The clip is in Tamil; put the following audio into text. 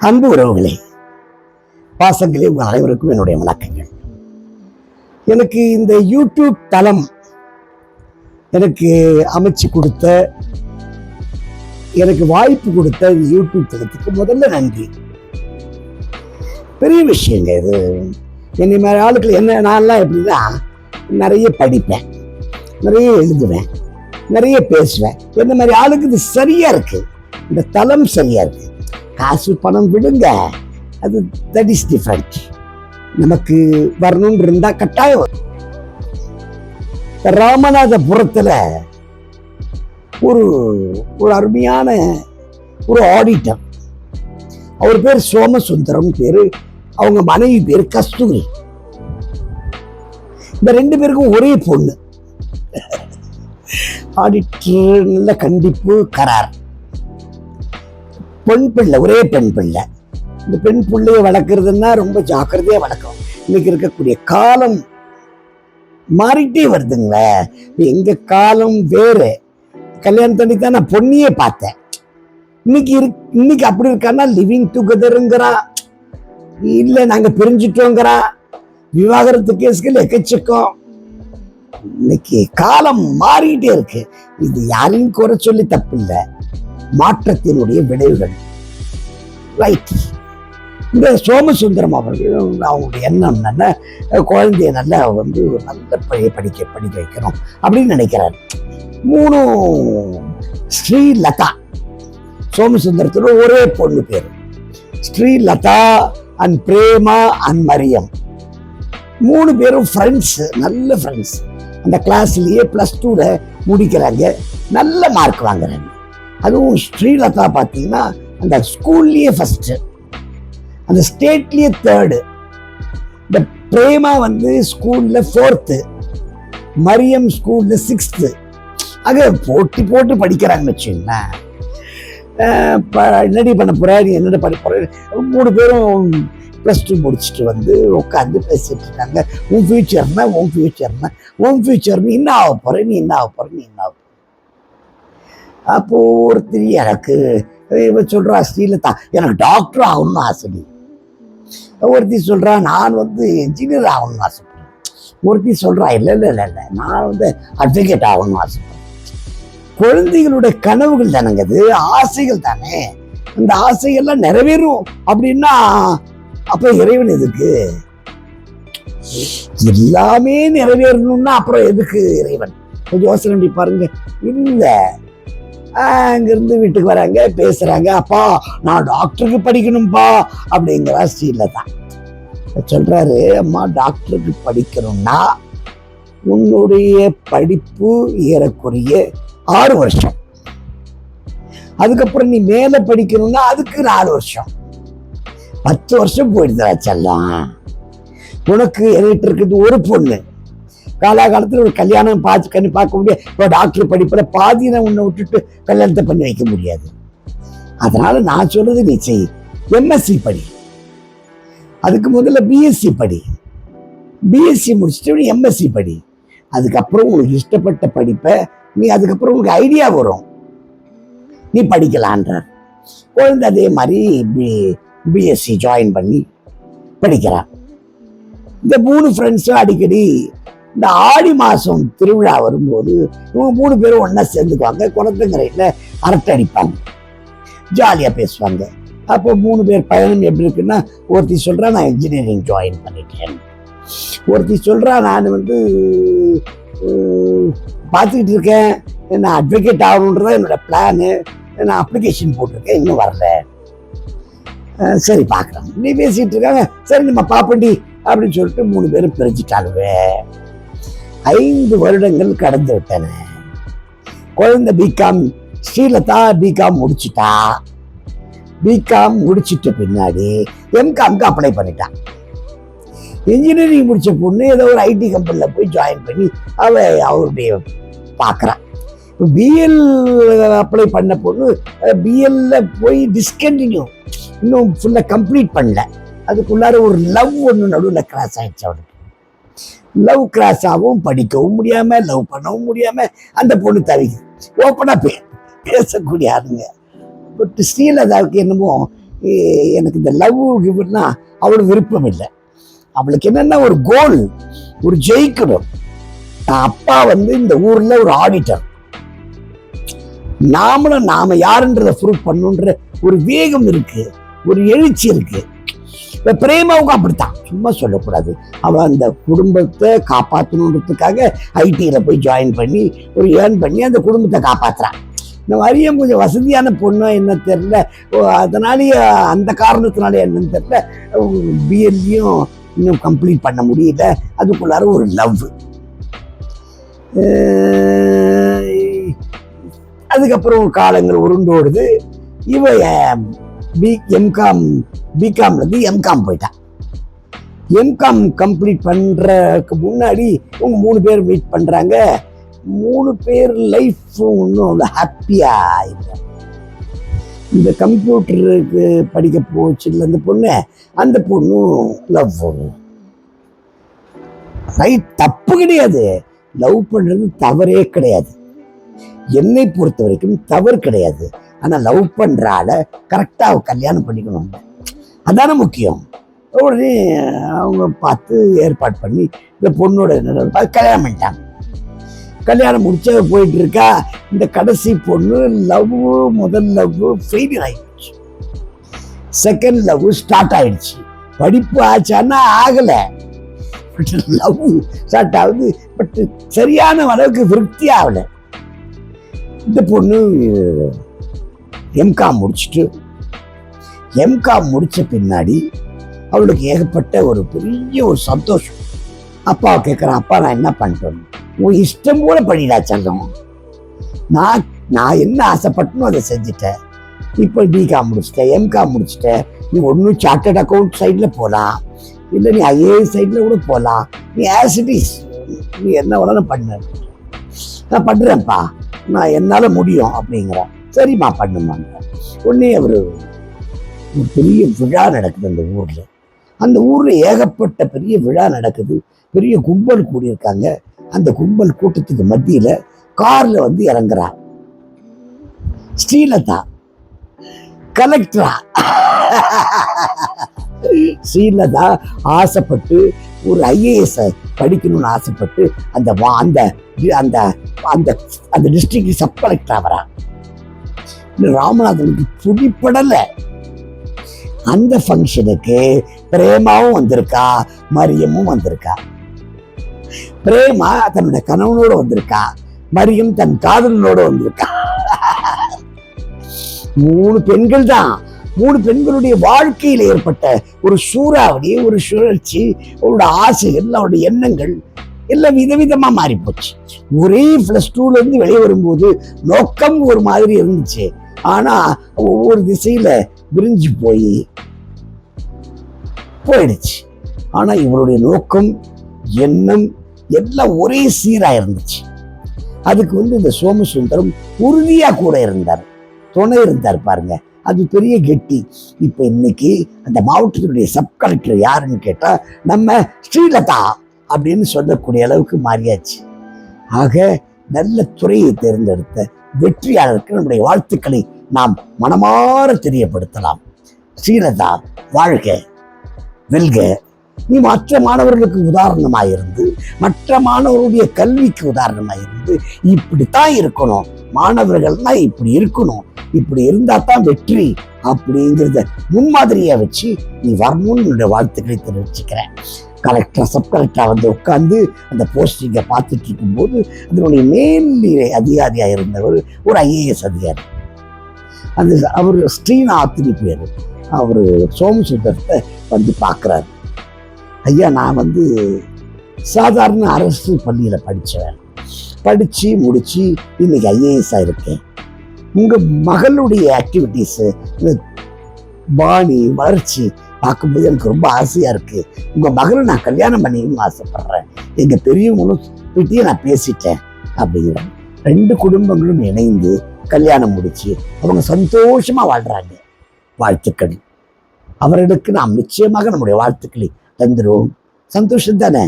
அன்பு உறவுகளே பாசங்களே உங்கள் அனைவருக்கும் என்னுடைய வணக்கங்கள். எனக்கு இந்த யூடியூப் தளம் எனக்கு அமைச்சு கொடுத்த எனக்கு வாய்ப்பு கொடுத்த இந்த யூடியூப் தளத்துக்கு முதல்ல நன்றி. பெரிய விஷயங்க இது. என்னை மாதிரி ஆளுக்கள் என்ன நான்லாம் எப்படின்னா நிறைய படிப்பேன் நிறைய எழுதுவேன் நிறைய பேசுவேன். என்ன மாதிரி ஆளுக்கு இது சரியா இருக்கு? இந்த தளம் சரியா இருக்கு? காசு பணம் விடுங்க. அது தட் இஸ் டிஃப்ரெண்ட் நமக்கு வரணும்னு இருந்தா கட்டாயம். ராமநாதபுரத்துல ஒரு ஒரு அருமையான ஒரு ஆடிட்டர் அவர் பேர் சோமசுந்தரம் பேரு அவங்க மனைவி பேர் கஸ்தூரி. இந்த ரெண்டு பேருக்கும் ஒரே பொண்ணு. ஆடிட்டர் நல்ல கண்டிப்பு கரார். பெண் பிள்ளை ஒரே பெண் பிள்ளை. இந்த பெண் பிள்ளைய வளர்க்குறதுன்னா ரொம்ப ஜாக்கிரதையாக வளர்க்கணும். இன்னைக்கு இருக்கக்கூடிய காலம் மாறிட்டே வருதுங்களே. இப்ப காலம் வேறு. கல்யாணத்தண்ணி தான் நான் பொண்ணியே பார்த்தேன். இன்னைக்கு இரு இன்னைக்கு அப்படி இருக்கான்னா லிவிங் டுகெதருங்கிறா இல்லை நாங்கள் பிரிஞ்சிட்டோங்கிறா விவாகரத்து கேஸ்கள் எக்கச்சக்கம் இன்னைக்கு காலம் மாறிட்டே இருக்கு. இது யாரையும் குறை சொல்லி தப்பில்லை. மாற்றத்தினுடைய விளைவுகள். ரைட் இந்த சோமசுந்தரம் அவர்கள் அவங்களுடைய எண்ணம் நல்ல குழந்தைய நல்லா வந்து நல்ல பழைய படிக்க படிக்க வைக்கணும் அப்படின்னு நினைக்கிறார். மூணும் ஸ்ரீலதா சோமசுந்தரத்தோட ஒரே பொண்ணு பேர். Srilatha and Prema and Mariam. மூணு பேரும் ஃப்ரெண்ட்ஸ் நல்ல ஃப்ரெண்ட்ஸ் அந்த கிளாஸ்லயே ப்ளஸ் டூவில் முடிக்கிறாங்க. நல்ல மார்க் வாங்குறாங்க. அதுவும் ஸ்ரீலதா பார்த்தீங்கன்னா அந்த ஸ்கூல்லேயே ஃபஸ்ட்டு அந்த ஸ்டேட்லேயே தேர்டு இந்த பிரேமா வந்து ஸ்கூலில் ஃபோர்த்து மரியம் ஸ்கூலில் சிக்ஸ்த்து ஆக போட்டி போட்டு படிக்கிறாங்கன்னு வச்சுங்களேன் ப- என்னடி பண்ண போற? நீ என்னடி பண்ண போற? மூணு பேரும் ப்ளஸ் டூ முடிச்சுட்டு வந்து உட்காந்து பேசிட்டு இருக்காங்க. உன் ஃபியூச்சர்னா உன் ஃபியூச்சர்னா உன் ஃப்யூச்சர்னு என்ன ஆக போற? நீ என்ன ஆக போகிற நீ என்ன ஆக அப்போது அப்போ ஒருத்தர் எனக்கு இவன் சொல்கிறா ஸ்ரீலதா. எனக்கு டாக்டர் ஆகணும்னு ஆசைடி. ஒருத்தி சொல்றா நான் வந்து இன்ஜினியர் ஆகணும்னு ஆசைப்படுறேன் ஒருத்தி சொல்றா இல்லை இல்லை இல்லை இல்லை நான் வந்து அட்வொகேட் ஆகணும்னு ஆசைப்படுறேன் குழந்தைகளுடைய கனவுகள் தானங்கிறது அது ஆசைகள் தானே. அந்த ஆசைகள்லாம் நிறைவேறும். அப்படின்னா அப்ப இறைவன் எதுக்கு? எல்லாமே நிறைவேறணும்னா அப்புறம் எதுக்கு இறைவன்? கொஞ்சம் யோசனை பாருங்க. இல்லை. அங்கிருந்து வீட்டுக்கு வராங்க பேசுறாங்க. அப்பா நான் டாக்டருக்கு படிக்கணும்ப்பா அப்படிங்கிற அப்படிங்கிறா தான். சொல்றாரு அம்மா டாக்டருக்கு படிக்கணும்னா உன்னுடைய படிப்பு ஏறக்குறைய ஆறு வருஷம். அதுக்கப்புறம் நீ மேல படிக்கணும்னா அதுக்கு நாலு வருஷம். பத்து வருஷம் போயிடுதுடா செல்லம். உனக்கு என்கிட்ட இருக்குது ஒரு பொண்ணு. காலாகாலத்தில் ஒரு கல்யாணம் பார்த்து கண்ணு பார்க்க முடியாது. இப்போ டாக்டர் படிப்பில் பாதி உன்னை விட்டுட்டு கல்யாணத்தை பண்ணி வைக்க முடியாது. அதனால நான் சொல்றது நீ செய். எம்எஸ்சி படி. அதுக்கு முதல்ல பிஎஸ்சி படி. பிஎஸ்சி முடிச்சுட்டு எம்எஸ்சி படி. அதுக்கப்புறம் உனக்கு இஷ்டப்பட்ட படிப்பை நீ அதுக்கப்புறம் உனக்கு ஐடியா வரும். நீ படிக்கலான்றார். குழந்தை அதே மாதிரி பி பிஎஸ்சி ஜாயின் பண்ணி படிக்கிறான் இந்த மூணு ஃப்ரெண்ட்ஸும் அடிக்கடி இந்த ஆடி மாதம் திருவிழா வரும்போது இவங்க மூணு பேரும் ஒன்றா சேர்ந்துக்குவாங்க. குளத்துங்கரையில் அரட்டை அடிப்பாங்க. ஜாலியாக பேசுவாங்க. அப்போ மூணு பேர் பயணம் எப்படி இருக்குன்னா ஒருத்தி சொல்கிறா நான் இன்ஜினியரிங் ஜாயின் பண்ணிட்டேன். ஒருத்தி சொல்கிறா நான் வந்து பார்த்துக்கிட்டு இருக்கேன். நான் அட்வொகேட் ஆகணுன்றது என்னோடய பிளானு நான் அப்ளிகேஷன் போட்டிருக்கேன். இன்னும் வரல. சரி பார்க்குறேன் நீ பேசிகிட்டு இருக்காங்க. சரி நம்ம பாப்பண்டி அப்படின்னு சொல்லிட்டு மூணு பேரும் பிரிச்சுட்டாலுவே ஐந்து வருடங்கள் கடந்து விட்டன. குழந்தை பிகாம் ஸ்ரீலதா பிகாம் முடிச்சிட்டா. பிகாம் முடிச்சிட்ட பின்னாடி எம்காம்க்கு அப்ளை பண்ணிட்டான். இன்ஜினியரிங் முடிச்ச பொண்ணு ஏதோ ஒரு ஐடி கம்பெனியில் போய் ஜாயின் பண்ணி அவ அவருடைய பார்க்குறான் பிஎல் அப்ளை பண்ண பொண்ணு பிஎல்ல போய் டிஸ்கண்டினியூ இன்னும் ஃபுல்லாக கம்ப்ளீட் பண்ணல. அதுக்குள்ளார ஒரு லவ் ஒன்று நடுவில் கிராஸ் ஆயிடுச்சு அவனுக்கு. லவ் கிராஸ் ஆகவும் படிக்கவும் முடியாம லவ் பண்ணவும் முடியாம அந்த பொண்ணு தவிக்குது. ஓப்பனாக பே பேசக்கூடிய ஆளுங்க. பட் ஸ்ரீலதாவுக்கு என்னமோ எனக்கு இந்த லவ் கிவ்னா அவளுக்கு விருப்பம் இல்லை. அவளுக்கு என்னென்னா ஒரு கோல் ஒரு ஜெயிக்கணும். நான் அப்பா வந்து இந்த ஊரில் ஒரு ஆடிட்டர் நாமளும் நாம யாருன்றதை ப்ரூவ் பண்ணுன்ற ஒரு வேகம் இருக்கு. ஒரு எழுச்சி இருக்குது இப்ப பிரேமாவுக்கும் அப்படித்தான். சும்மா சொல்லக்கூடாது. அவன் அந்த குடும்பத்தை காப்பாற்றணுன்றதுக்காக ஐடியில் போய் ஜாயின் பண்ணி ஒரு ஏர்ன் பண்ணி அந்த குடும்பத்தை காப்பாத்துறான். இந்த மாதிரியும் கொஞ்சம் வசதியான பொண்ணு என்ன தெரில அதனாலேயே அந்த காரணத்தினால என்னன்னு தெரில பிஎல்லையும் இன்னும் கம்ப்ளீட் பண்ண முடியல. அதுக்குள்ளார ஒரு லவ் அதுக்கப்புறம் காலங்கள் உருண்டோடுது. இவ பி எம்காம் பிகாம்லேருந்து எம்காம் போயிட்டான் எம்காம் கம்ப்ளீட் பண்ணுறதுக்கு முன்னாடி இவங்க மூணு பேர் மீட் பண்ணுறாங்க மூணு பேர் லைஃப் ஒன்றும் அவ்வளோ ஹாப்பியாக இல்லை. இந்த கம்ப்யூட்டருக்கு படிக்க போச்சுல்ல அந்த பொண்ணு அந்த பொண்ணும் லவ் ரைட் தப்பு கிடையாது. லவ் பண்ணுறது தவறே கிடையாது. என்னை பொறுத்த வரைக்கும் தவறு கிடையாது. ஆனால் லவ் பண்ணுற ஆளை கரெக்டாக கல்யாணம் பண்ணிக்கணும். அதான முக்கியம். உடனே அவங்க பார்த்து ஏற்பாடு பண்ணி இந்த பொண்ணோட பார்த்து கல்யாணம் பண்ணிட்டாங்க. கல்யாணம் முடிச்ச போயிட்டு இருக்கா. இந்த கடைசி பொண்ணு லவ் முதல் லவ் ஃபெயிலியர் ஆயிடுச்சு. செகண்ட் லவ் ஸ்டார்ட் ஆயிடுச்சு. படிப்பு ஆச்சான்னா ஆகலை. பட் லவ் ஸ்டார்ட் ஆகுது. பட் சரியான அளவுக்கு திருப்தி ஆகலை. இந்த பொண்ணு எம்காம் முடிச்சுட்டு எம்காம் முடிச்ச பின்னாடி அவளுக்கு ஏகப்பட்ட ஒரு பெரிய ஒரு சந்தோஷம். அப்பாவை கேட்குறேன் அப்பா நான் என்ன பண்ணிட்டேன் உன் இஷ்டம் கூட பண்ணிடா சங்கம் நான் நான் என்ன ஆசைப்பட்டனோ அதை செஞ்சுட்டேன். இப்போ பிகாம் முடிச்சிட்டேன் எம்காம் முடிச்சிட்டேன் நீ ஒன்றும் சார்ட்டர்ட் அக்கௌண்ட் சைடில் போகலாம் இல்லை நீ ஐஏஎஸ் சைடில் கூட போகலாம் நீ ஆஸ் இட் இஸ் நீ என்ன வேணாலும் பண்ண. நான் பண்ணுறேன்ப்பா நான் என்னால் முடியும் அப்படிங்கிறேன். சரிம்மா பண்ணுமாங்க உடனே அவர் ஒரு பெரிய விழா நடக்குது அந்த ஊரில். அந்த ஊரில் ஏகப்பட்ட பெரிய விழா நடக்குது. பெரிய கும்பல் கூடியிருக்காங்க. அந்த கும்பல் கூட்டத்துக்கு மத்தியில் காரில் வந்து இறங்குறா. ஸ்ரீலதா. கலெக்டரா. ஸ்ரீலதா ஆசைப்பட்டு ஒரு ஐஏஎஸ் படிக்கணும்னு ஆசைப்பட்டு அந்த வா அந்த அந்த அந்த அந்த டிஸ்ட்ரிக்ட் சப் கலெக்டர் ஆகிறான் ராமநாதனுக்கு துடிப்படலை. அந்த ஃபங்க்ஷனுக்கு பிரேமாவும் வந்திருக்கா மரியமும் வந்திருக்கா. பிரேமா தன்னோட கணவனோட வந்திருக்கா மரியம் தன் காதலனோட வந்திருக்கா. மூணு பெண்கள் தான் மூணு பெண்களுடைய வாழ்க்கையில் ஏற்பட்ட ஒரு சூறாவளி ஒரு சுழற்சி அவரோட ஆசைகள் அவருடைய எண்ணங்கள் எல்லாம் விதவிதமா மாறி போச்சு ஒரே பிளஸ் டூல இருந்து வெளியே வரும்போது நோக்கம் ஒரு மாதிரி இருந்துச்சு. ஆனா ஒவ்வொரு திசையில விரிஞ்சு போய் போயிடுச்சு. ஆனா இவருடைய நோக்கம் எண்ணம் எல்லாம் ஒரே சீரா இருந்துச்சு. அதுக்கு வந்து இந்த சோமசுந்தரம் உறுதியா கூட இருந்தார். துணை இருந்தார் பாருங்க. அது பெரிய கெட்டி. இப்ப இன்னைக்கு அந்த மாவட்டத்தினுடைய சப் கலெக்டர் யாருன்னு கேட்டா நம்ம ஸ்ரீலதா அப்படின்னு சொல்லக்கூடிய அளவுக்கு மாறியாச்சு. ஆக நல்ல துறையை தேர்ந்தெடுத்த வெற்றியாளருக்கு நம்முடைய வாழ்த்துக்களை நாம் மனமாற தெரியப்படுத்தலாம். ஸ்ரீலதா வாழ்க வெல்க. நீ மற்ற மாணவர்களுக்கு உதாரணமாக இருந்து மற்ற மாணவருடைய கல்விக்கு உதாரணமாக இருந்து இப்படித்தான் இருக்கணும். மாணவர்கள்னா இப்படி இருக்கணும். இப்படி இருந்தா தான் வெற்றி அப்படிங்கிறத முன்மாதிரியா வச்சு நீ வரணும்னு என்னுடைய வாழ்த்துக்களை தெரிவிச்சுக்கிறேன். கலெக்டர் சப் கலெக்டராக வந்து உட்காந்து அந்த போஸ்டிங்கை பார்த்துட்டு இருக்கும்போது அதனுடைய மேல்நிலை அதிகாரியாக இருந்தவர் ஒரு ஐஏஎஸ் அதிகாரி. அந்த அவர் ஸ்ரீநாத்னி பேர். அவர் சோமசுந்தரத்தை வந்து பார்க்குறாரு. ஐயா நான் வந்து சாதாரண அரசு பள்ளியில் படித்தேன் படித்து முடித்து இன்னைக்கு ஐஏஎஸ்ஸாக இருக்கேன். உங்கள் மகளுடைய ஆக்டிவிட்டீஸு பாணி வளர்ச்சி பார்க்கும்போது எனக்கு ரொம்ப ஆசையாக இருக்குது உங்கள் மகளை நான் கல்யாணம் பண்ணிக்கணும்னு ஆசைப்பட்றேன். எங்கள் பெரியவங்களும் கிட்டேயே நான் பேசிட்டேன் அப்படிங்கிறேன் ரெண்டு குடும்பங்களும் இணைந்து கல்யாணம் முடிச்சு அவங்க சந்தோஷமா வாழ்றாங்க. வாழ்த்துக்கள். அவர்களுக்கு நாம் நிச்சயமாக நம்முடைய வாழ்த்துக்களை தந்துடுவோம் சந்தோஷம் தானே?